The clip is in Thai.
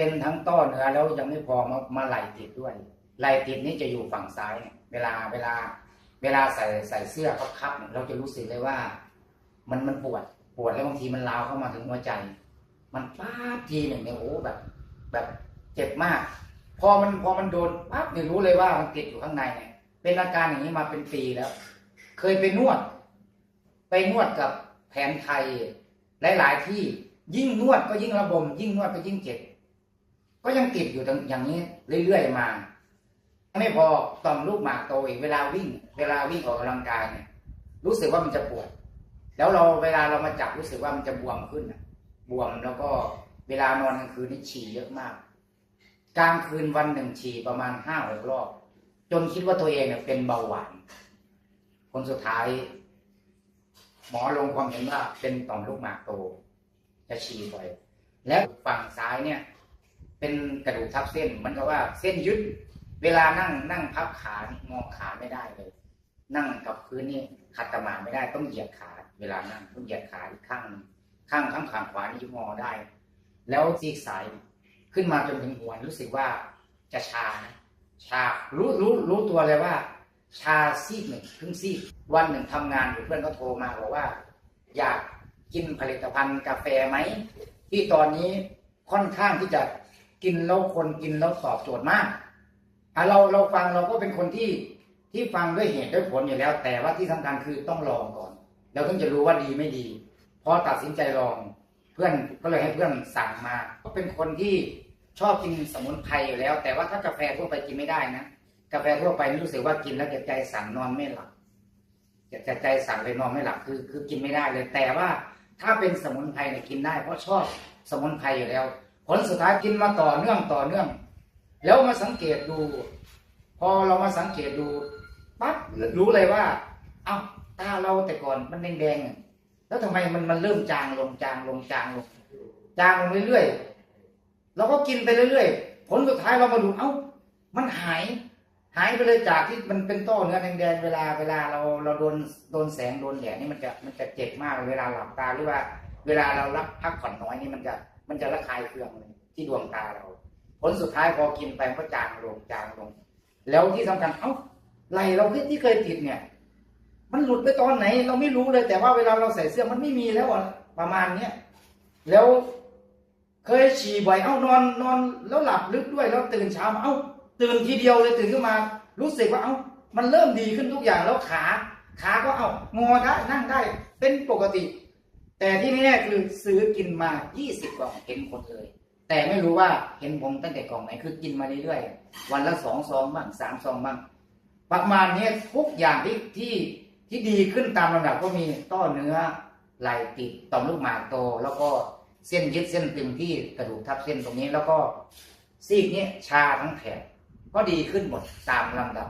เป็นทั้งต้อเนื้อแล้วยังไม่พอมามาไหลติดด้วยไหลติดนี่จะอยู่ฝั่งซ้ายเนี่ยเวลาเวลา เวลาใส่ใส่เสื้อเขาคับเราจะรู้สึกเลยว่า มันมันปวดปวดแล้วบางทีมันลาวเข้ามาถึงหัวใจ มันป้าบทีหนึ่งเนี่ยโอ้แบบ แบบเจ็บมาก พอมันพอมันโดนปั๊บเนี่ยรู้เลยว่ามันติดอยู่ข้างในเนี่ยเป็นอาการอย่างนี้มาเป็นปีแล้ว เคยไปนวด ไปนวดกับแผนไทยหลาย ๆ ที่ยิ่งนวดก็ยิ่งระบม ยิ่งนวดก็ยิ่งเจ็บ ก็ยังติดอยู่อย่างนี้เรื่อยๆมา ไม่พอต่อมลูกหมากโตอีกเวลาวิ่ง เวลาวิ่งออกกำลังกายเนี่ย รู้สึกว่ามันจะปวด แล้วเราเวลาเรามาจับรู้สึกว่ามันจะบวมขึ้นน่ะบวมแล้วก็เวลานอนกลางคืนนี่ฉี่เยอะมาก กลางคืนวันหนึ่งฉี่ประมาณห้าหกรอบ จนคิดว่าตัวเองเนี่ยเป็นเบาหวานคนสุดท้าย หมอลงความเห็นว่าเป็นต่อมลูกหมากโต จะฉี่บ่อย และฝั่งซ้ายเนี่ย เป็นกระดูกทับเส้นมันก็ว่าเส้นยึด เวลานั่งนั่งพับขานี่งอขาไม่ได้เลย นั่งกับพื้นนี่ขัดสมาไม่ได้ต้องเหยียดขา เวลานั่งต้องเหยียดขาอีกข้างหนึ่งข้างข้างขาขวานี่ยุงอได้ แล้วซีกสายขึ้นมาจนถึงหัวรู้สึกว่าจะชานะชารู้รู้รู้ตัวเลยว่า ชาซีกหนึ่งครึ่งซีกวันหนึ่งทำงานอยู่เพื่อนก็โทรมาบอกว่า อยากกินผลิตภัณฑ์กาแฟไหมที่ตอนนี้ค่อนข้างที่จะ กินแล้วคนกินแล้วตอบโจทย์มากอะเราเราฟังเราก็เป็นคนที่ที่ฟังด้วยเหตุด้วยผลอยู่แล้ว แต่ว่าที่สำคัญคือต้องลองก่อนเราต้องจะรู้ว่าดีไม่ดีพอตัดสินใจลอง เพื่อนก็เลยให้เพื่อนสั่งมา ก็เป็นคนที่ชอบกินสมุนไพรอยู่แล้ว แต่ว่าถ้ากาแฟทั่วไปกินไม่ได้นะกาแฟทั่วไปรู้สึกว่ากินแล้วจะใจสั่นนอนไม่หลับจะจะใจสั่นเลยนอนไม่หลับคือคือกินไม่ได้เลย แต่ว่าถ้าเป็นสมุนไพรเนี่ยกินได้ เพราะชอบสมุนไพรอยู่แล้ว ผลสุดท้ายกินมาต่อเนื่องต่อเนื่อง แล้วมาสังเกตดู พอเรามาสังเกตดูปั๊บรู้เลยว่า เอ้าตาเราแต่ก่อนมันแดงๆอะแล้วทำไมมันมันเริ่มจางลงจางลงจางลงจางลงเรื่อยๆเราก็กินไปเรื่อยๆผลสุดท้ายเรามาดูเอ้า มันหาย หายไปเลยจากที่มันเป็นต้อเนื้อแดงๆเวลาเวลาเราเราโดนโดนแสงโดนแดดนี่มันจะมันจะเจ็บมากเวลาหลับตาหรือว่า เวลาเรารับพักผ่อนน้อยนี่มันจะ มันจะระคายเคืองเลยที่ดวงตาเรา ผลสุดท้ายพอกินไปก็จางลงจางลง แล้วที่สำคัญเอ้าไหลเราที่ที่เคยติดเนี่ย มันหลุดไปตอนไหน เราไม่รู้เลยแต่ว่าเวลาเราใส่เสื้อมันไม่มีแล้วประมาณเนี้ยแล้วเคยฉี่บ่อยเอ้านอนนอนแล้วหลับลึกด้วยแล้วตื่นเช้ามาเอ้าตื่นทีเดียวเลยตื่นขึ้นมา รู้สึกว่าเอ้ามันเริ่มดีขึ้นทุกอย่างแล้วขาขาก็เอ้างอได้นั่งได้ เป็นปกติ แต่ที่แน่คือซื้อกินมา 20 กล่องเห็นคนเลย แต่ไม่รู้ว่าเห็นผมตั้งแต่กล่องไหนคือกินมาเรื่อยๆ วันละสองซองบ้างสามซองบ้างประมาณนี้ทุกอย่างที่ที่ที่ดีขึ้นตามลำดับก็มีต้อเนื้อไหลติดต่อมลูกหมากโต แล้วก็เส้นยึดเส้นตึงที่กระดูกทับเส้นตรงนี้แล้วก็ซีกนี้ชาทั้งแถบก็ดีขึ้นหมดตามลำดับ